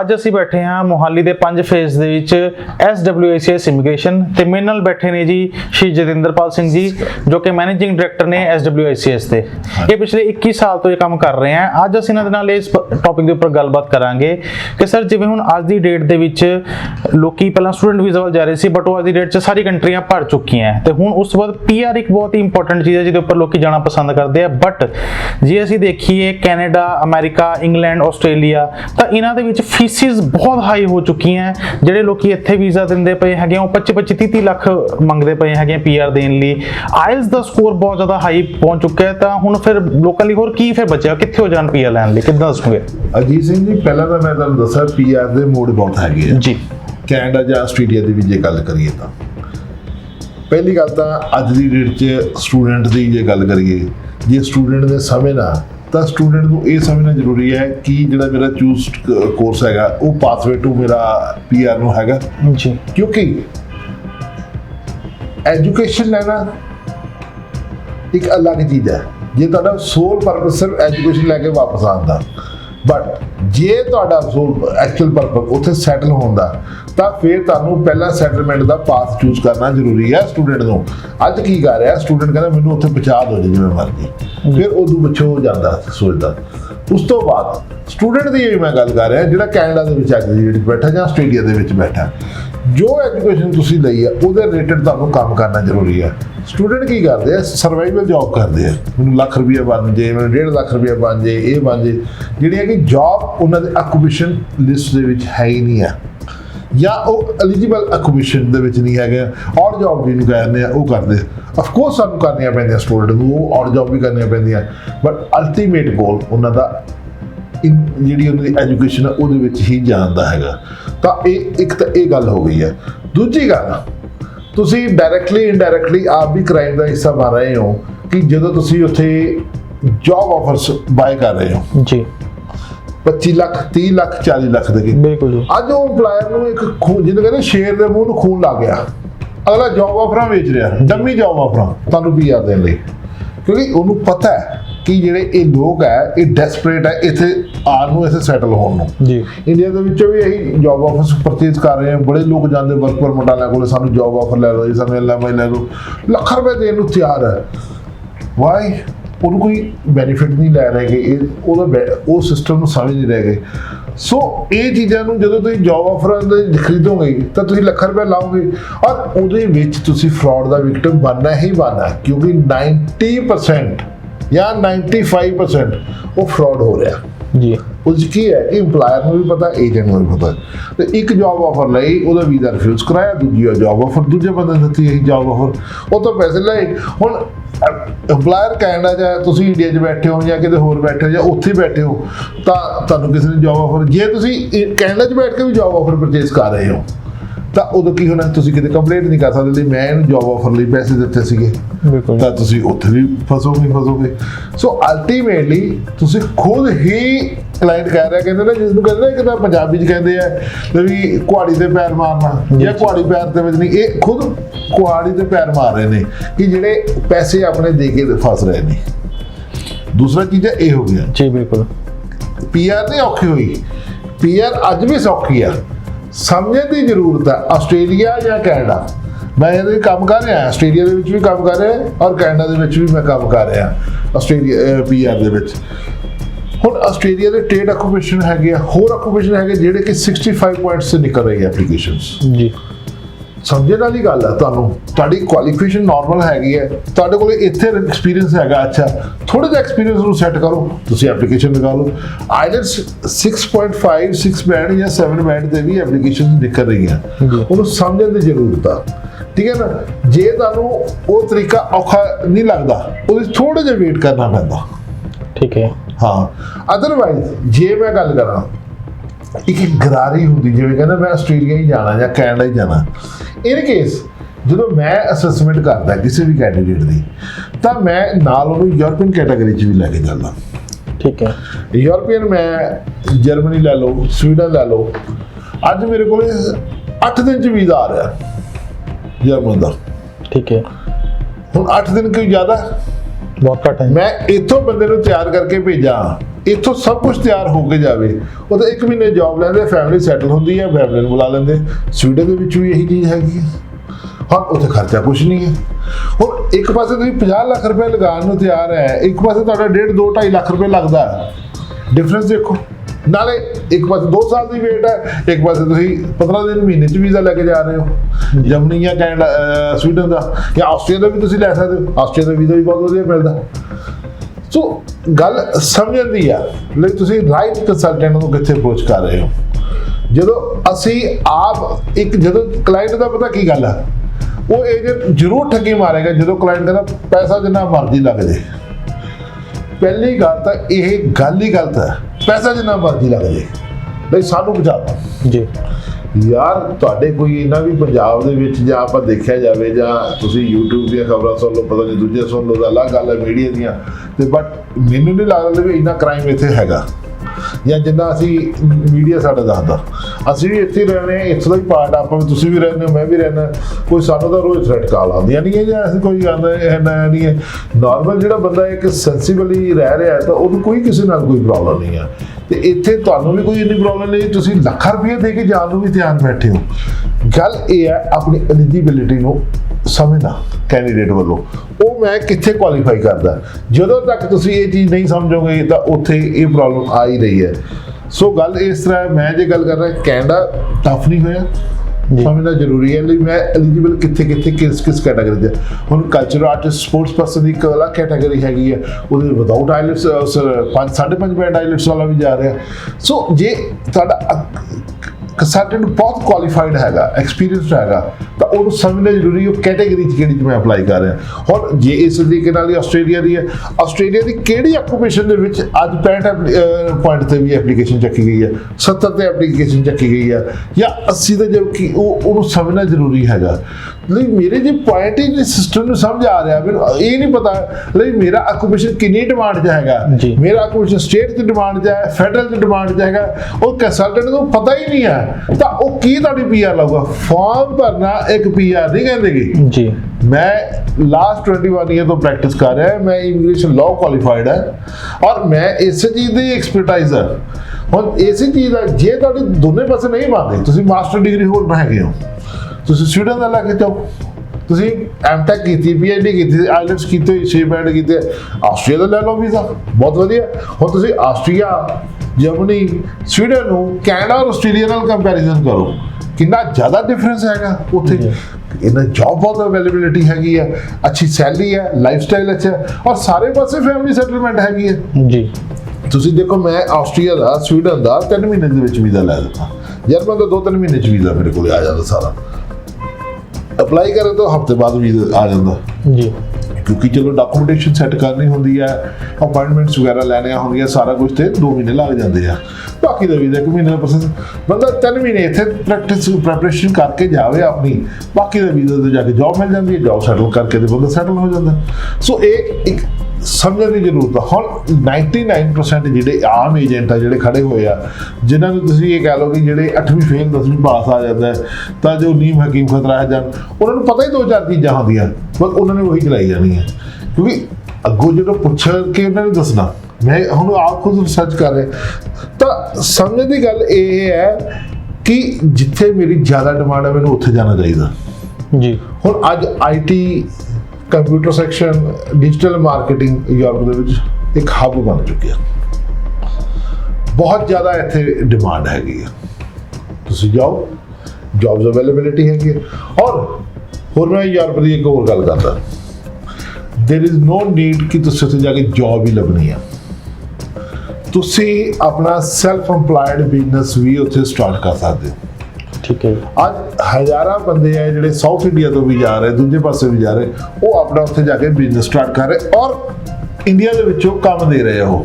ਅੱਜ ਅਸੀਂ ਬੈਠੇ ਹਾਂ ਮੋਹਾਲੀ ਦੇ ਪੰਜ ਫੇਜ਼ ਦੇ ਵਿੱਚ SWICS ਇਮੀਗ੍ਰੇਸ਼ਨ ਤੇ ਮੇਰੇ ਨਾਲ ਬੈਠੇ ਨੇ ਜੀ ਸ਼੍ਰੀ ਜਤਿੰਦਰਪਾਲ ਸਿੰਘ ਜੀ, ਜੋ ਕਿ ਮੈਨੇਜਿੰਗ ਡਾਇਰੈਕਟਰ ਨੇ SWICS ਦੇ। ਇਹ ਪਿਛਲੇ 21 ਸਾਲ ਤੋਂ ਇਹ ਕੰਮ ਕਰ ਰਹੇ ਆ। ਅੱਜ ਅਸੀਂ ਇਹਨਾਂ ਦੇ ਨਾਲ ਇਸ ਟੌਪਿਕ ਦੇ ਉੱਪਰ ਗੱਲਬਾਤ ਕਰਾਂਗੇ ਕਿ ਸਰ ਜਿਵੇਂ ਹੁਣ ਅੱਜ ਦੀ ਡੇਟ ਦੇ ਵਿੱਚ ਲੋਕੀ ਪਹਿਲਾਂ ਸਟੂਡੈਂਟ ਵੀਜ਼ਾ ਵੱਲ ਜਾ ਰਹੇ ਸੀ ਬਟ ਉਹ ਅੱਜ ਦੀ ਡੇਟ 'ਚ ਸਾਰੀ ਕੰਟਰੀਆਂ ਭਰ ਚੁੱਕੀਆਂ ਹੈ। ਤੇ ਹੁਣ ਉਸ ਤੋਂ ਬਾਅਦ PR ਇੱਕ ਬਹੁਤ ਹੀ ਇੰਪੋਰਟੈਂਟ ਚੀਜ਼ ਹੈ ਜਿਹਦੇ ਉੱਪਰ ਲੋਕੀ ਜਾਣਾ ਪਸੰਦ ਕਰਦੇ ਆ। ਬਟ ਜੇ ਅਸੀਂ ਦੇਖੀਏ ਕੈਨੇਡਾ ਅਮਰੀਕਾ ਇੰਗਲੈਂਡ ਆਸਟ੍ਰੇਲੀਆ ਤਾਂ ਇਹਨਾਂ ਦੇ ਵਿੱਚ ਫੀਸਿਸ ਬਹੁਤ ਹਾਈ ਹੋ ਚੁੱਕੀਆਂ ਹੈ। ਜਿਹੜੇ ਲੋਕੀ ਇੱਥੇ ਵੀਜ਼ਾ ਦਿੰਦੇ ਪਏ ਹੈਗੇ ਆ ਉਹ 25 25 30 30 ਲੱਖ ਮੰਗਦੇ ਪਏ ਹੈਗੇ ਪੀਆਰ ਦੇਣ ਲਈ। ਆਇਲਸ ਦਾ ਸਕੋਰ ਬਹੁਤ ਜ਼ਿਆਦਾ ਹਾਈ ਪਹੁੰਚ ਚੁੱਕਾ ਹੈ ਤਾਂ ਹੁਣ ਫਿਰ ਲੋਕਾਂ ਲਈ ਹੋਰ ਕੀ ਫਿਰ ਬਚਿਆ? ਕਿੱਥੇ ਹੋ ਜਾਣ ਪੀਆਰ ਲੈਣ ਲਈ? ਕਿੱਦਾਂ ਦੱਸੋਗੇ? ਅਜੀਤ ਸਿੰਘ ਜੀ ਪਹਿਲਾਂ ਤਾਂ ਮੈਂ ਤੁਹਾਨੂੰ ਦੱਸਾਂ ਪੀਆਰ ਦੇ ਮੋਡ ਬਹੁਤ ਹੈਗੇ ਆ। ਜੀ। ਕੈਨੇਡਾ ਜਾਂ ਆਸਟ੍ਰੇਲੀਆ ਦੀ ਵੀ ਜੇ ਗੱਲ ਕਰੀਏ ਤਾਂ। ਪਹਿਲੀ ਗੱਲ ਤਾਂ ਅੱਜ ਦੀ ਡੇਟ 'ਚ ਸਟੂਡੈਂਟ ਦੀ ਜੇ ਗੱਲ ਕਰੀਏ ਜੇ ਸਟੂਡੈਂਟ ਨੇ ਸਮਝਣਾ ਤਾਂ ਸਟੂਡੈਂਟ ਨੂੰ ਇਹ ਸਮਝਣਾ ਜ਼ਰੂਰੀ ਹੈ ਕਿ ਜਿਹੜਾ ਮੇਰਾ ਚੂਜ਼ ਕੋਰਸ ਹੈਗਾ ਉਹ ਪਾਥਵੇ ਟੂ ਮੇਰਾ ਪੀਆਰ ਨੂੰ ਹੈਗਾ। ਜੀ। ਕਿਉਂਕਿ ਐਜੂਕੇਸ਼ਨ ਲੈਣਾ ਇੱਕ ਅਲੱਗ ਚੀਜ਼ ਹੈ। ਜੇ ਤੁਹਾਡਾ ਸੋਲ ਪਰਪਸ ਸਿਰਫ ਐਜੂਕੇਸ਼ਨ ਲੈ ਕੇ ਵਾਪਸ ਆਉਂਦਾ ਬਟ ਜੇ ਤੁਹਾਡਾ ਐਕਚੁਅਲ ਪਰਪਸ ਉੱਥੇ ਸੈਟਲ ਹੁੰਦਾ ਤਾਂ ਫਿਰ ਤੁਹਾਨੂੰ ਪਹਿਲਾਂ ਸੈਟਲਮੈਂਟ ਦਾ ਪਾਥ ਚੂਜ਼ ਕਰਨਾ ਜ਼ਰੂਰੀ ਹੈ ਸਟੂਡੈਂਟ ਨੂੰ। ਅੱਜ ਕੀ ਕਰ ਰਿਹਾ ਸਟੂਡੈਂਟ ਕਹਿੰਦਾ ਮੈਨੂੰ ਉੱਥੇ ਪਹੁੰਚਾ ਦਿਓ ਜਿਵੇਂ ਮਰਜ਼ੀ। ਫਿਰ ਉਦੋਂ ਪਿੱਛੋਂ ਹੋ ਜਾਂਦਾ ਸੋਚਦਾ। ਉਸ ਤੋਂ ਬਾਅਦ ਸਟੂਡੈਂਟ ਦੀ ਵੀ ਮੈਂ ਗੱਲ ਕਰ ਰਿਹਾ ਜਿਹੜਾ ਕੈਨੇਡਾ ਦੇ ਵਿੱਚ ਅੱਜ ਦੀ ਜਿਹੜੀ ਬੈਠਾ ਜਾਂ ਆਸਟ੍ਰੇਲੀਆ ਦੇ ਵਿੱਚ ਬੈਠਾ ਜੋ ਐਜੂਕੇਸ਼ਨ ਤੁਸੀਂ ਲਈ ਹੈ ਉਹਦੇ ਰਿਲੇਟਡ ਤੁਹਾਨੂੰ ਕੰਮ ਕਰਨਾ ਜ਼ਰੂਰੀ ਹੈ। ਸਟੂਡੈਂਟ ਕੀ ਕਰਦੇ ਆ? ਸਰਵਾਈਵਲ ਜੌਬ ਕਰਦੇ ਆ। ਮੈਨੂੰ ਲੱਖ ਰੁਪਏ ਬਣ ਜੇ, ਮੈਨੂੰ 1.5 ਲੱਖ ਰੁਪਏ ਬਣ ਜੇ, ਇਹ ਬਣ ਜੇ। ਜਿਹੜੀਆਂ ਕਿ ਜੌਬ ਉਹਨਾਂ ਦੇ ਆਕੂਪੇਸ਼ਨ ਲਿਸਟ ਦੇ ਵਿੱਚ ਹੈ ਹੀ ਨਹੀਂ ਹੈ ਜਾਂ ਉਹ ਐਲੀਜੀਬਲ ਆਕੂਪੇਸ਼ਨ ਦੇ ਵਿੱਚ ਨਹੀਂ ਹੈਗੇ। ਔਰ ਜੌਬ ਜਿਹਨੂੰ ਕਹਿੰਦੇ ਆ, ਉਹ ਕਰਦੇ ਆਫ ਕੋਰਸ ਸਾਨੂੰ ਕਰਨੀਆਂ ਪੈਂਦੀਆਂ ਸਟੂਡੈਂਟ ਨੂੰ, ਉਹ ਔਰ ਜੌਬ ਵੀ ਕਰਨੀਆਂ ਪੈਂਦੀਆਂ। ਬਟ ਅਲਟੀਮੇਟ ਗੋਲ ਉਹਨਾਂ ਦਾ ਜਿਹੜੀ ਉਹਨਾਂ ਦੀ ਐਜੂਕੇਸ਼ਨ ਉਹਦੇ ਵਿੱਚ ਹੀ ਜਾਂਦਾ ਹੈਗਾ। ਤਾਂ ਇਹ, ਇੱਕ ਤਾਂ ਇਹ ਗੱਲ ਹੋ ਗਈ ਹੈ ਦੂਜੀ ਗੱਲ ਤੁਸੀਂ ਡਾਇਰੈਕਟਲੀ ਇਨਡਾਇਰੈਕਟਲੀ ਆਪ ਵੀ ਕ੍ਰਾਈਮ ਦਾ ਹਿੱਸਾ ਬਣ ਰਹੇ ਹੋ ਕਿ ਜਦੋਂ ਤੁਸੀਂ ਉੱਥੇ ਜੌਬ ਆਫਰਸ ਬਾਏ ਕਰ ਰਹੇ ਹੋ। ਜੀ। 25 ਲੱਖ 30 ਲੱਖ 40 ਲੱਖ ਦੇ ਕੇ ਬਿਲਕੁਲ ਜੀ। ਅੱਜ ਉਹ EMPLOYER ਨੂੰ ਇੱਕ ਖੂਨ ਜਿਹਨੂੰ ਕਹਿੰਦੇ ਸ਼ੇਰ ਦੇ ਮੂੰਹ ਨੂੰ ਖੂਨ ਲੱਗ ਗਿਆ। ਅਗਲਾ ਜੌਬ ਆਫਰਾਂ ਵੇਚ ਰਿਹਾ ਡੰਮੀ ਜੌਬ ਆਫਰਾਂ ਤੁਹਾਨੂੰ ਪੀਆਰ ਦੇਣ ਲਈ। ਕਿਉਂਕਿ ਉਹਨੂੰ ਪਤਾ ਹੈ ਕਿ ਜਿਹੜੇ ਇਹ ਲੋਕ ਹੈ ਇਹ ਡੈਸਪਰੇਟ ਹੈ ਇੱਥੇ ਆਉਣ ਨੂੰ ਇੱਥੇ ਸੈਟਲ ਹੋਣ ਨੂੰ। ਜੀ। ਇੰਡੀਆ ਦੇ ਵਿੱਚੋਂ ਵੀ ਇਹੀ ਜੌਬ ਆਫਰਸ ਪਰਚੇਜ਼ ਕਰ ਰਹੇ ਆ। ਬੜੇ ਲੋਕ ਜਾਂਦੇ ਵਰਕ ਪਰਮਿਟ ਵਾਲਿਆਂ ਕੋਲ ਸਾਨੂੰ ਜੌਬ ਆਫਰ ਲੈ ਲਓ ਜੀ ਸਾਨੂੰ ਐਲਐਮਆਈ ਲੈ ਲਓ। ਲੱਖ ਰੁਪਏ ਦੇਣ ਨੂੰ ਤਿਆਰ ਹੈ। ਵਾਈ ਉਹਨੂੰ ਕੋਈ ਬੈਨੀਫਿਟ ਨਹੀਂ ਲੈ ਰਹੇਗੇ ਇਹ ਉਹਦਾ ਉਹ ਸਿਸਟਮ ਨੂੰ ਸਮਝ ਨਹੀਂ ਰਹੇਗੇ ਸੋ ਇਹ ਚੀਜ਼ਾਂ ਨੂੰ ਜਦੋਂ ਤੁਸੀਂ ਜੌਬ ਆਫਰਾਂ ਦੇ ਖਰੀਦੋਗੇ ਤਾਂ ਤੁਸੀਂ ਲੱਖ ਰੁਪਏ ਲਾਓਗੇ। ਔਰ ਉਹਦੇ ਵਿੱਚ ਤੁਸੀਂ ਫਰਾਡ ਦਾ ਵਿਕਟਮ ਬਣਨਾ ਹੀ ਬਣਨਾ ਕਿਉਂਕਿ 90% ਜਾਂ 95% ਉਹ ਫਰਾਡ ਹੋ ਰਿਹਾ। ਜੀ। 'ਚ ਕੀ ਹੈ ਕਿ EMPLOYER ਨੂੰ ਵੀ ਪਤਾ ਏਜੰਟ ਨੂੰ ਵੀ ਪਤਾ। ਤੇ ਇੱਕ ਜੌਬ ਆਫਰ ਲਈ ਉਹਦਾ ਵੀਜ਼ਾ ਰਿਫਿਊਜ਼ ਕਰਾਇਆ ਦੂਜੀ ਜੌਬ ਆਫਰ ਦੂਜੇ ਬੰਦੇ ਨੂੰ ਦਿੱਤੀ ਇਹ ਜੌਬ ਆਫਰ ਉਹ ਤਾਂ ਪੈਸੇ ਲਏ। ਹੁਣ EMPLOYER ਕੈਨੇਡਾ ਜਾਂ ਤੁਸੀਂ ਇੰਡੀਆ 'ਚ ਬੈਠੇ ਹੋ ਜਾਂ ਕਿਤੇ ਹੋਰ ਬੈਠੇ ਹੋ ਜਾਂ ਉੱਥੇ ਬੈਠੇ ਹੋ ਤਾਂ ਤੁਹਾਨੂੰ ਕਿਸੇ ਨੇ ਜੌਬ ਆਫਰ ਜੇ ਤੁਸੀਂ ਕੈਨੇਡਾ 'ਚ ਬੈਠ ਕੇ ਵੀ ਜੌਬ ਆਫਰ ਪਰਚੇਸ ਕਰ ਰਹੇ ਹੋ ਤਾਂ ਉਦੋਂ ਕੀ ਹੋਣਾ ਤੁਸੀਂ ਕਿਤੇ ਕੰਪਲੇਂਟ ਨਹੀਂ ਕਰ ਸਕਦੇ ਮੈਂ ਇਹਨੂੰ ਜੌਬ ਆਫਰ ਲਈ ਪੈਸੇ ਦਿੱਤੇ ਸੀਗੇ। ਤਾਂ ਤੁਸੀਂ ਉੱਥੇ ਵੀ ਫਸੋਗੇ ਫਸੋਗੇ। ਸੋ ਅਲਟੀਮੇਟਲੀ ਤੁਸੀਂ ਖੁਦ ਹੀ ਕਲਾਇੰਟ ਕਹਿ ਰਿਹਾ ਕਹਿੰਦੇ ਨੇ ਜਿਸ ਨੂੰ ਕਹਿੰਦੇ ਨੇ ਕਿ ਤਾਂ ਪੰਜਾਬੀ ਚ ਕਹਿੰਦੇ ਆ ਵੀ ਕੁਹਾੜੀ ਤੇ ਪੈਰ ਮਾਰਨਾ ਜਾਂ ਕੁਹਾੜੀ ਪੈਰ ਦੇ ਵਿੱਚ ਨਹੀਂ ਇਹ ਖੁਦ ਕੁਹਾੜੀ ਤੇ ਪੈਰ ਮਾਰ ਰਹੇ ਨੇ ਕਿ ਜਿਹੜੇ ਪੈਸੇ ਆਪਣੇ ਦੇ ਕੇ ਫਸ ਰਹੇ ਨੇ। ਦੂਸਰਾ ਚੀਜ਼ ਇਹ ਹੋ ਗਿਆ। ਜੀ ਬਿਲਕੁਲ। ਪੀਆਰ ਨਹੀਂ ਔਖੀ ਹੋਈ। ਪੀਆਰ ਅੱਜ ਵੀ ਸੌਖੀ ਆ। ਸਮਝਣ ਦੀ ਜ਼ਰੂਰਤ ਹੈ। ਆਸਟ੍ਰੇਲੀਆ ਜਾਂ ਕੈਨੇਡਾ? ਮੈਂ ਇਹਦੇ ਕੰਮ ਕਰ ਰਿਹਾ। ਆਸਟ੍ਰੇਲੀਆ ਦੇ ਵਿੱਚ ਵੀ ਕੰਮ ਕਰ ਰਿਹਾ ਔਰ ਕੈਨੇਡਾ ਦੇ ਵਿੱਚ ਵੀ ਮੈਂ ਕੰਮ ਕਰ ਰਿਹਾ। ਆਸਟ੍ਰੇਲੀਆ ਪੀਆਰ ਦੇ ਵਿੱਚ। ਹੁਣ ਆਸਟ੍ਰੇਲੀਆ ਦੇ ਟ੍ਰੇਡ ਆਕੂਪੇਸ਼ਨ ਹੈਗੇ ਆ। ਹੋਰ ਆਕੂਪੇਸ਼ਨ ਹੈਗੇ ਜਿਹੜੇ ਕਿ 65 ਪੁਆਇੰਟਸ ਸੇ ਨਿਕਲ ਰਹੀ ਐਪਲੀਕੇਸ਼ਨਸ ਜੀ। ਸਮਝਣ ਵਾਲੀ ਗੱਲ ਹੈ ਤੁਹਾਨੂੰ। ਤੁਹਾਡੀ ਕੁਆਲੀਫਿਕੇਸ਼ਨ ਨਾਰਮਲ ਹੈਗੀ ਹੈ। ਤੁਹਾਡੇ ਕੋਲ ਇੱਥੇ ਐਕਸਪੀਰੀਅੰਸ ਹੈਗਾ ਅੱਛਾ। ਥੋੜਾ ਜਿਹਾ ਐਕਸਪੀਰੀਅੰਸ ਨੂੰ ਸੈੱਟ ਕਰੋ। ਤੁਸੀਂ ਐਪਲੀਕੇਸ਼ਨ ਲਗਾ ਲਓ। ਆਈਲੈਟਸ 6.5 6 ਬੈਂਡ ਜਾਂ 7 ਬੈਂਡ ਤੇ ਵੀ ਐਪਲੀਕੇਸ਼ਨ ਨਿਕਲ ਰਹੀਆਂ। ਉਹਨੂੰ ਸਮਝਣ ਦੀ ਜ਼ਰੂਰਤ ਆ। ਠੀਕ ਹੈ ਨਾ? ਜੇ ਤੁਹਾਨੂੰ ਉਹ ਤਰੀਕਾ ਔਖਾ ਨਹੀਂ ਲੱਗਦਾ ਉਹਦੇ ਥੋੜਾ ਜਿਹਾ ਵੇਟ ਕਰਨਾ ਪੈਂਦਾ। ਠੀਕ ਹੈ। ਹਾਂ। ਅਦਰਵਾਈਜ਼ ਜੇ ਮੈਂ ਗੱਲ ਕਰਾਂ ਇੱਕ ਗਰਾਰੀ ਹੁੰਦੀ ਜਿਵੇਂ ਕਹਿੰਦਾ ਮੈਂ ਆਸਟ੍ਰੇਲੀਆ ਹੀ ਜਾਣਾ ਜਾਂ ਕੈਨੇਡਾ ਹੀ ਜਾਣਾ। ਇਨ ਕੇਸ ਜਦੋਂ ਮੈਂ ਅਸੈਸਮੈਂਟ ਕਰਦਾ ਕਿਸੇ ਵੀ ਕੈਂਡੀਡੇਟ ਦੀ ਤਾਂ ਮੈਂ ਨਾਲ ਉਹਨੂੰ ਯੂਰਪੀਅਨ ਕੈਟਾਗਰੀ 'ਚ ਵੀ ਲੈ ਕੇ ਜਾਂਦਾ। ਠੀਕ ਹੈ। ਯੂਰਪੀਅਨ ਮੈਂ ਜਰਮਨੀ ਲੈ ਲਓ ਸਵੀਡਨ ਲੈ ਲਓ। ਅੱਜ ਮੇਰੇ ਕੋਲ 8 ਦਿਨ 'ਚ ਵੀਜ਼ਾ ਆ ਰਿਹਾ ਜਰਮਨ ਦਾ। ਠੀਕ ਹੈ। ਹੁਣ 8 ਦਿਨ ਕਿਉਂ ਜ਼ਿਆਦਾ? ਬਹੁਤ ਘੱਟ ਹੈ। ਮੈਂ ਇੱਥੋਂ ਬੰਦੇ ਨੂੰ ਤਿਆਰ ਕਰਕੇ ਭੇਜਾਂ। ਇੱਥੋਂ ਸਭ ਕੁਝ ਤਿਆਰ ਹੋ ਕੇ ਜਾਵੇ, ਉਹ ਤਾਂ ਇੱਕ ਮਹੀਨੇ ਜੌਬ ਲੈਂਦੇ ਫੈਮਿਲੀ ਸੈਟਲ ਹੁੰਦੀ ਹੈ ਫੈਮਿਲੀ ਨੂੰ ਬੁਲਾ ਲੈਂਦੇ। ਸਵੀਡਨ ਦੇ ਵਿੱਚ ਵੀ ਇਹੀ ਚੀਜ਼ ਹੈਗੀ ਹੈ। ਹਾਂ ਉੱਥੇ ਖਰਚਾ ਕੁਝ ਨਹੀਂ ਹੈ। ਹੁਣ ਇੱਕ ਪਾਸੇ ਤੁਸੀਂ 50 ਲੱਖ ਰੁਪਏ ਲਗਾਉਣ ਨੂੰ ਤਿਆਰ ਹੈ, ਇੱਕ ਪਾਸੇ ਤੁਹਾਡਾ 1.5 2 2.5 ਲੱਖ ਰੁਪਏ ਲੱਗਦਾ ਡਿਫਰੈਂਸ ਦੇਖੋ। ਨਾਲੇ ਇੱਕ ਪਾਸੇ 2 ਸਾਲ ਦੀ ਵੇਟ ਹੈ, ਇੱਕ ਪਾਸੇ ਤੁਸੀਂ 15 ਦਿਨ ਮਹੀਨੇ ਚ ਵੀਜ਼ਾ ਲੈ ਕੇ ਜਾ ਰਹੇ ਹੋ। ਜਰਮਨੀ ਜਾਂ ਕੈਨੇਡਾ ਸਵੀਡਨ ਦਾ ਜਾਂ ਆਸਟ੍ਰੇਲੀਆ ਦਾ ਵੀ ਤੁਸੀਂ ਲੈ ਸਕਦੇ ਹੋ। ਆਸਟ੍ਰੇਲੀਆ ਦਾ ਵੀਜ਼ਾ ਵੀ ਬਹੁਤ ਵਧੀਆ ਮਿਲਦਾ। ਸੋ ਗੱਲ ਸਮਝਣ ਦੀ ਆ, ਲਈ ਤੁਸੀਂ ਰਾਈਟ ਕੰਸਲਟੈਂਟ ਨੂੰ ਕਿੱਥੇ ਅਪਰੋਚ ਕਰ ਰਹੇ ਹੋ? ਜਦੋਂ ਅਸੀਂ ਆਪ ਇੱਕ, ਜਦੋਂ ਕਲਾਇੰਟ ਦਾ ਪਤਾ ਕੀ ਗੱਲ ਆ? ਉਹ ਏਜੰਟ ਜ਼ਰੂਰ ਠੱਗੀ ਮਾਰੇਗਾ ਜਦੋਂ ਕਲਾਇੰਟ ਕਹਿੰਦਾ ਪੈਸਾ ਜਿੰਨਾ ਮਰਜ਼ੀ ਲੱਗ ਜੇ। ਪਹਿਲੀ ਗੱਲ ਤਾਂ ਇਹ ਗੱਲ ਹੀ ਗਲਤ ਹੈ ਪੈਸਾ ਜਿੰਨਾ ਮਰਜ਼ੀ ਲੱਗ ਜੇ। ਲਈ ਸਾਨੂੰ ਬਚਾ ਦਿਓ। ਜੀ। ਯਾਰ, ਤੁਹਾਡੇ ਕੋਈ ਇਹਨਾਂ ਵੀ ਪੰਜਾਬ ਦੇ ਵਿੱਚ ਜਾਂ ਆਪਾਂ ਦੇਖਿਆ ਜਾਵੇ ਜਾਂ ਤੁਸੀਂ YouTube ਦੀਆਂ ਖਬਰਾਂ ਸੁਣ ਲਓ, ਪਤਾ ਨਹੀਂ ਦੂਜੇ ਸੁਣ ਲਓ ਤਾਂ ਅਲੱਗ ਗੱਲ ਹੈ ਮੀਡੀਆ ਦੀਆਂ। ਤੇ ਬਟ ਮੈਨੂੰ ਨਹੀਂ ਲੱਗਦਾ ਵੀ ਇੰਨਾ ਕ੍ਰਾਈਮ ਇੱਥੇ ਹੈਗਾ। ਜਾਂ ਜਿੰਨਾ ਅਸੀਂ ਮੀਡੀਆ ਸਾਡਾ ਦੱਸਦਾ। ਅਸੀਂ ਵੀ ਇੱਥੇ ਰਹਿੰਦੇ ਹਾਂ, ਇੱਥੋਂ ਦਾ ਹੀ ਪਾਰਟ ਆਪਾਂ ਵੀ ਤੁਸੀਂ ਵੀ ਰਹਿੰਦੇ ਹੋ, ਮੈਂ ਵੀ ਰਹਿੰਦਾ ਕੋਈ ਸਾਨੂੰ ਤਾਂ ਰੋਜ਼ ਥ੍ਰੈਟ ਕਾਲ ਆਉਂਦੀ ਨਹੀਂ ਹੈ ਜਾਂ ਅਸੀਂ ਕੋਈ ਗੱਲ ਇਹ ਨਾ ਨਹੀਂ ਹੈ। ਨਾਰਮਲ ਜਿਹੜਾ ਬੰਦਾ ਇੱਕ ਸੈਂਸੀਬਲੀ ਰਹਿ ਰਿਹਾ ਤਾਂ ਉਹਨੂੰ ਕੋਈ ਕਿਸੇ ਨਾਲ ਕੋਈ ਪ੍ਰੋਬਲਮ ਨਹੀਂ ਹੈ ਤੇ ਇੱਥੇ ਤੁਹਾਨੂੰ ਵੀ ਕੋਈ ਇੰਨੀ ਪ੍ਰੋਬਲਮ ਨਹੀਂ, ਤੁਸੀਂ ਲੱਖਾਂ ਰੁਪਏ ਦੇ ਕੇ ਜਾਣ ਨੂੰ ਵੀ ਧਿਆਨ ਬੈਠੇ ਹੋ। ਗੱਲ ਇਹ ਹੈ, ਆਪਣੀ ਐਲੀਜੀਬਿਲਿਟੀ ਨੂੰ ਸਮਝਣਾ ਕੈਂਡੀਡੇਟ ਵੱਲੋਂ। ਉਹ ਮੈਂ ਕਿੱਥੇ ਕੁਆਲੀਫਾਈ ਕਰਦਾ? ਜਦੋਂ ਤੱਕ ਤੁਸੀਂ ਇਹ ਚੀਜ਼ ਨਹੀਂ ਸਮਝੋਗੇ, ਤਾਂ ਉੱਥੇ ਇਹ ਪ੍ਰੋਬਲਮ ਆ ਹੀ ਰਹੀ ਹੈ। ਸੋ ਗੱਲ ਇਸ ਤਰ੍ਹਾਂ ਮੈਂ ਜੇ ਗੱਲ ਕਰ ਰਿਹਾ ਕੈਨੇਡਾ ਟਫ ਨਹੀਂ ਹੋਇਆ। ਸਮਝਣਾ ਜ਼ਰੂਰੀ ਹੈ, ਲਈ ਮੈਂ ਐਲੀਜੀਬਲ ਕਿੱਥੇ ਕਿੱਥੇ ਕਿਸ ਕਿਸ ਕੈਟਾਗਰੀ ਦੇ ਹੁਣ ਕਲਚਰ ਆਰਟਿਸਟ ਸਪੋਰਟਸ ਪਰਸਨ ਦੀ ਇੱਕ ਅਲੱਗ ਕੈਟਾਗਰੀ ਹੈਗੀ ਹੈ ਉਹਦੇ without IELTS sir 5 5.5 band IELTS ਵਾਲਾ ਵੀ ਜਾ ਰਿਹਾ। ਸੋ ਜੇ ਤੁਹਾਡਾ ਕੰਸਲਟੈਂਟ ਬਹੁਤ ਕੁਆਲੀਫਾਈਡ ਹੈਗਾ ਐਕਸਪੀਰੀਅੰਸਡ ਹੈਗਾ, ਤਾਂ ਉਹਨੂੰ ਸਮਝਣਾ ਜ਼ਰੂਰੀ ਉਹ ਕੈਟਾਗਰੀ ਚ ਕਿਹੜੀ ਚ ਮੈਂ ਅਪਲਾਈ ਕਰ ਰਿਹਾ। ਹੁਣ ਜੇ ਇਸ ਤਰੀਕੇ ਨਾਲ ਹੀ ਆਸਟ੍ਰੇਲੀਆ ਦੀ ਹੈ, ਆਸਟ੍ਰੇਲੀਆ ਦੀ ਕਿਹੜੀ ਆਕੂਪੇਸ਼ਨ ਦੇ ਵਿੱਚ ਅੱਜ 65 ਪੁਆਇੰਟ ਤੇ ਵੀ ਐਪਲੀਕੇਸ਼ਨ ਚੱਕੀ ਗਈ ਹੈ 70 ਤੇ ਐਪਲੀਕੇਸ਼ਨ ਚੱਕੀ ਗਈ ਹੈ, ਜਾਂ 80 ਤੇ ਜੋ ਕਿ ਉਹ ਉਹਨੂੰ ਸਮਝਣਾ ਜ਼ਰੂਰੀ ਹੈਗਾ। ਲਈ ਮੇਰੇ ਜੇ ਪੁਆਇੰਟ ਹੀ ਸਿਸਟਮ ਨੂੰ ਸਮਝ ਆ ਰਿਹਾ ਮੈਨੂੰ ਇਹ ਨਹੀਂ ਪਤਾ ਲਈ ਮੇਰਾ ਆਕੂਪੇਸ਼ਨ ਕਿੰਨੀ ਡਿਮਾਂਡ 'ਚ ਹੈਗਾ। ਮੇਰਾ ਆਕੂਪੇਸ਼ਨ ਸਟੇਟ ਦੀ ਡਿਮਾਂਡ 'ਚ ਹੈ ਫੈਡਰਲ ਦੀ ਡਿਮਾਂਡ 'ਚ ਹੈਗਾ ਉਹ ਕੰਸਲਟੈਂਟ ਨੂੰ ਪਤਾ ਹੀ ਨਹੀਂ ਹੈ ਤਾਂ ਉਹ ਕੀ ਤੁਹਾਡੀ ਪੀਆਰ ਲਾਊਗਾ? ਫਾਰਮ ਭਰਨਾ ਇੱਕ ਪੀਆਰ ਨਹੀਂ ਕਹਿੰਦੇਗੇ ਜੀ। ਮੈਂ ਲਾਸਟ 21 ਈਅਰ ਤੋਂ ਪ੍ਰੈਕਟਿਸ ਕਰ ਰਿਹਾ ਮੈਂ ਇਮੀਗ੍ਰੇਸ਼ਨ ਲਾਅ ਕੁਆਲੀਫਾਈਡ ਹੈ ਔਰ ਮੈਂ ਇਸੇ ਚੀਜ਼ ਦੀ ਐਕਸਪਰਟਾਈਜ਼ ਹਾਂ। ਹੁਣ ਇਸੇ ਚੀਜ਼ ਦਾ ਜੇ ਤੁਹਾਡੇ ਦੋਨੇ ਪਾਸੇ ਨਹੀਂ ਮੰਨਦੇ ਤੁਸੀਂ ਮਾਸਟਰ ਡਿਗਰੀ ਹੋਲਡਰ ਹੈਗੇ ਹੋ ਤੁਸੀਂ ਸਵੀਡਨ ਦਾ ਲੈ ਕੇ ਜਾਓ। ਤੁਸੀਂ ਐਮਟੈਕ ਕੀਤੀ ਪੀਐਚਡੀ ਕੀਤੀ ਆਈਲੈਟਸ ਕੀਤੇ ਛੇ ਬੈਂਡ ਕੀਤੇ। ਆਸਟ੍ਰੇਲੀਆ ਦਾ ਲੈ ਲਓ ਵੀਜ਼ਾ ਬਹੁਤ ਵਧੀਆ। ਹੁਣ ਤੁਸੀਂ ਆਸਟ੍ਰੇਲੀਆ ਜਰਮਨੀ ਸਵੀਡਨ ਨੂੰ ਕੈਨੇਡਾ ਔਰ ਆਸਟ੍ਰੇਲੀਆ ਨਾਲ ਕੰਪੈਰੀਜ਼ਨ ਕਰੋ। ਕਿੰਨਾ ਜ਼ਿਆਦਾ ਡਿਫਰੈਂਸ ਹੈਗਾ ਉੱਥੇ। ਇਹਨਾਂ ਜੌਬ ਬਹੁਤ ਅਵੇਲੇਬਿਲਿਟੀ ਹੈਗੀ ਹੈ ਅੱਛੀ ਸੈਲਰੀ ਹੈ ਲਾਈਫਸਟਾਈਲ ਅੱਛਾ ਹੈ, ਔਰ ਸਾਰੇ ਪਾਸੇ ਫੈਮਿਲੀ ਸੈਟਲਮੈਂਟ ਹੈਗੀ ਹੈ ਜੀ। ਤੁਸੀਂ ਦੇਖੋ ਮੈਂ ਆਸਟ੍ਰੀਆ ਦਾ ਸਵੀਡਨ ਦਾ 3 ਮਹੀਨੇ ਦੇ ਵਿੱਚ ਵੀਜ਼ਾ ਲੈ ਦਿੱਤਾ। ਜਰਮਨ ਦਾ 2-3 ਮਹੀਨੇ ਚ ਵੀਜ਼ਾ ਮੇਰੇ ਕੋਲ ਆ ਜਾਂਦਾ ਸਾਰਾ। ਅਪਲਾਈ ਕਰੇ ਤਾਂ ਹਫ਼ਤੇ ਬਾਅਦ ਵੀਜ਼ਾ ਆ ਜਾਂਦਾ। ਜੀ। ਕਿਉਂਕਿ ਚਲੋ ਡਾਕੂਮੈਂਟੇਸ਼ਨ ਸੈੱਟ ਕਰਨੀ ਹੁੰਦੀ ਹੈ ਅਪਾਇੰਟਮੈਂਟਸ ਵਗੈਰਾ ਲੈਣੀਆਂ ਹੁੰਦੀਆਂ ਸਾਰਾ ਕੁਝ ਤੇ 2 ਮਹੀਨੇ ਲੱਗ ਜਾਂਦੇ ਆ। ਬਾਕੀ ਦਾ ਵੀਜ਼ਾ ਇੱਕ ਮਹੀਨੇ ਦਾ ਪ੍ਰੋਸੈਸ ਬੰਦਾ 3 ਮਹੀਨੇ ਇੱਥੇ ਪ੍ਰੈਕਟਿਸ ਪ੍ਰੈਪਰੇਸ਼ਨ ਕਰਕੇ ਜਾਵੇ ਆਪਣੀ। ਬਾਕੀ ਦਾ ਵੀਜ਼ਾ ਤੇ ਜਾ ਕੇ ਜੌਬ ਮਿਲ ਜਾਂਦੀ ਹੈ ਜੌਬ ਸੈਟਲ ਕਰਕੇ ਤੇ ਬੰਦਾ ਸੈਟਲ ਹੋ ਜਾਂਦਾ। ਸੋ ਇਹ ਇੱਕ ਸਮਝਣ ਦੀ ਜ਼ਰੂਰਤ ਆ। ਹੁਣ 99% ਜਿਹੜੇ ਆਮ ਏਜੰਟ ਆ ਜਿਹੜੇ ਖੜੇ ਹੋਏ ਆ ਜਿਨ੍ਹਾਂ ਨੂੰ ਤੁਸੀਂ ਇਹ ਕਹਿ ਲਓ ਕਿ ਜਿਹੜੇ 8ਵੀਂ ਫੇਲ 10ਵੀਂ ਪਾਸ ਆ ਜਾਂਦਾ ਹੈ, ਤਾਂ ਜੋ ਨੀਮ ਹਕੀਮ ਖਤਰਾ ਹੈ ਜਾਨ ਉਹਨਾਂ ਨੂੰ ਪਤਾ ਹੀ ਦੋ ਚਾਰ ਚੀਜ਼ਾਂ ਹੁੰਦੀਆਂ ਪਰ ਉਹਨਾਂ ਨੇ ਉਹੀ ਚਲਾਈ ਜਾਣੀ ਹੈ। ਕਿਉਂਕਿ ਅੱਗੋਂ ਜਦੋਂ ਪੁੱਛ ਕੇ ਉਹਨਾਂ ਨੇ ਦੱਸਣਾ ਮੈਂ ਹੁਣ ਆਪ ਖੁਦ ਰਿਸਰਚ ਕਰ ਰਿਹਾ ਤਾਂ ਸਮਝਣ ਦੀ ਗੱਲ ਇਹ ਹੈ ਕਿ ਜਿੱਥੇ ਮੇਰੀ ਜ਼ਿਆਦਾ ਡਿਮਾਂਡ ਹੈ ਮੈਨੂੰ ਉੱਥੇ ਜਾਣਾ ਚਾਹੀਦਾ। ਜੀ। ਹੁਣ ਅੱਜ IT computer section digital marketing Europe ਦੇ ਵਿੱਚ ਇੱਕ ਹੱਬ ਬਣ ਚੁੱਕਿਆ ਬਹੁਤ ਜ਼ਿਆਦਾ ਇੱਥੇ ਡਿਮਾਂਡ ਹੈਗੀ ਹੈ ਤੁਸੀਂ ਜਾਓ ਜੌਬਸ ਅਵੇਲੇਬਿਲਿਟੀ ਹੈਗੀ ਹੈ। ਔਰ ਹੋਰ ਮੈਂ ਯੂਰਪ ਦੀ ਇੱਕ ਹੋਰ ਗੱਲ ਕਰਦਾ देयर इज नो ਨੀਡ ਕਿ ਤੁਸੀਂ ਉੱਥੇ ਜਾ ਕੇ ਜੌਬ ਹੀ ਲੱਭਣੀ ਆ ਤੁਸੀਂ ਆਪਣਾ ਸੈਲਫ ਏਮਪਲੋਇਡ ਬਿਜ਼ਨਸ ਵੀ ਉੱਥੇ ਸਟਾਰਟ ਕਰ ਸਕਦੇ ਹੋ ਠੀਕ ਹੈ ਅੱਜ ਹਜ਼ਾਰਾਂ ਬੰਦੇ ਆ ਜਿਹੜੇ ਸਾਊਥ ਇੰਡੀਆ ਤੋਂ ਵੀ ਜਾ ਰਹੇ ਦੂਜੇ ਪਾਸੇ ਵੀ ਜਾ ਰਹੇ ਉਹ ਆਪਣਾ ਉੱਥੇ ਜਾ ਕੇ ਬਿਜ਼ਨਸ ਸਟਾਰਟ ਕਰ ਰਹੇ ਔਰ ਇੰਡੀਆ ਦੇ ਵਿੱਚੋਂ ਕੰਮ ਦੇ ਰਹੇ ਆ ਉਹ।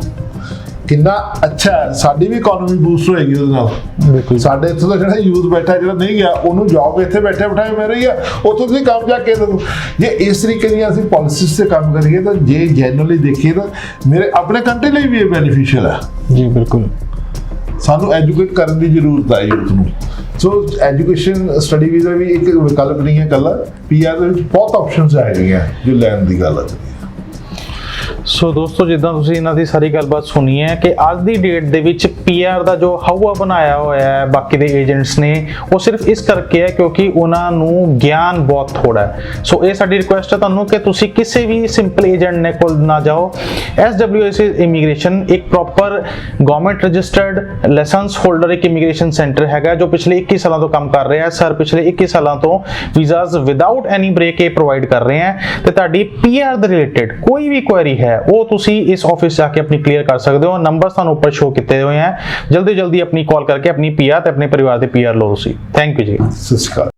ਕਿੰਨਾ ਅੱਛਾ ਸਾਡੀ ਵੀ ਇਕਨੋਮੀ ਬੂਸਟ ਹੋਏਗੀ ਉਹਦੇ ਨਾਲ। ਬਿਲਕੁਲ। ਸਾਡੇ ਇੱਥੋਂ ਦਾ ਜਿਹੜਾ ਯੂਥ ਬੈਠਾ ਜਿਹੜਾ ਨਹੀਂ ਗਿਆ ਉਹਨੂੰ ਜੌਬ ਇੱਥੇ ਬੈਠੇ ਬਿਠਾਏ ਮਿਲ ਰਹੀ ਆ। ਉੱਥੋਂ ਤੁਸੀਂ ਕੰਮ ਜਾ ਕੇ ਦੇਖੋ। ਜੇ ਇਸ ਤਰੀਕੇ ਦੀਆਂ ਅਸੀਂ ਪਾਲਿਸੀਜ਼ ਤੇ ਕੰਮ ਕਰੀਏ ਤਾਂ ਜੇ ਜੈਨੂਅਲੀ ਦੇਖੀਏ ਤਾਂ ਮੇਰੇ ਆਪਣੇ ਕੰਟਰੀ ਲਈ ਵੀ ਇਹ ਬੈਨੀਫੀਸ਼ੀਅਲ ਹੈ ਜੀ ਬਿਲਕੁਲ। ਸਾਨੂੰ ਐਜੂਕੇਟ ਕਰਨ ਦੀ ਜ਼ਰੂਰਤ ਹੈ ਯੂਥ ਨੂੰ। ਸੋ ਐਜੂਕੇਸ਼ਨ ਸਟੱਡੀ ਵੀਜ਼ਾ ਵੀ ਇੱਕ ਵਿਕਲਪ ਨਹੀਂ ਹੈ ਕੱਲਾ ਪੀਆਰ ਦੇ ਵਿੱਚ ਬਹੁਤ ਆਪਸ਼ਨਸ ਹੈਗੀਆਂ ਜੋ ਲੈਣ ਦੀ ਗੱਲ ਹੈ ਸੋ ਦੋਸਤੋ, ਜਿੱਦਾਂ ਤੁਸੀਂ ਇਹਨਾਂ ਦੀ ਸਾਰੀ ਗੱਲਬਾਤ ਸੁਣੀ ਹੈ ਕਿ ਅੱਜ ਦੀ ਡੇਟ ਦੇ ਵਿੱਚ ਪੀਆਰ ਦਾ ਜੋ ਹਵਾ ਬਣਾਇਆ ਹੋਇਆ ਹੈ, ਬਾਕੀ ਦੇ ਏਜੰਟਸ ਨੇ, ਉਹ ਸਿਰਫ ਇਸ ਕਰਕੇ ਹੈ ਕਿਉਂਕਿ ਉਹਨਾਂ ਨੂੰ ਗਿਆਨ ਬਹੁਤ ਥੋੜਾ ਹੈ। ਸੋ ਇਹ ਸਾਡੀ ਰਿਕੁਐਸਟ ਹੈ ਤੁਹਾਨੂੰ ਕਿ ਤੁਸੀਂ ਕਿਸੇ ਵੀ ਸਿੰਪਲ ਏਜੰਟ ਨੇ ਕੋਲ ਨਾ ਜਾਓ। ਐਸਡਬਲਯੂਐਸ ਇਮੀਗ੍ਰੇਸ਼ਨ ਇੱਕ proper government registered licence holder ਇੱਕ ਇਮੀਗ੍ਰੇਸ਼ਨ ਸੈਂਟਰ ਹੈਗਾ, ਜੋ ਪਿਛਲੇ 21 ਸਾਲਾਂ ਤੋਂ ਕੰਮ ਕਰ ਰਿਹਾ ਹੈ। ਸਰ ਪਿਛਲੇ 21 ਸਾਲਾਂ ਤੋਂ ਵੀਜ਼ਾਸ ਵਿਦਆਊਟ ਐਨੀ ਬ੍ਰੇਕ ਇਹ ਪ੍ਰੋਵਾਈਡ ਕਰ ਰਹੇ ਹੈ। ਤੇ ਤੁਹਾਡੀ ਪੀਆਰ ਦੇ ਰਿਲੇਟਡ ਕੋਈ ਵੀ ਕੁਐਰੀ ਹੈ ਉਹ ਤੁਸੀਂ ਇਸ ਆਫਿਸ ਜਾ ਕੇ ਆਪਣੀ ਕਲੀਅਰ ਕਰ ਸਕਦੇ ਹੋ। ਨੰਬਰ ਤੁਹਾਨੂੰ ਉੱਪਰ ਸ਼ੋ ਕੀਤੇ ਹੋਏ ਹੈ। ਜਲਦੀ ਜਲਦੀ ਆਪਣੀ ਕਾਲ ਕਰਕੇ ਆਪਣੀ ਪੀਆਰ ਤੇ ਆਪਣੇ ਪਰਿਵਾਰ ਦੇ ਪੀਆਰ ਲਓ ਤੁਸੀਂ। ਥੈਂਕ ਯੂ ਜੀ। ਸਤਿ ਸ਼੍ਰੀ ਅਕਾਲ।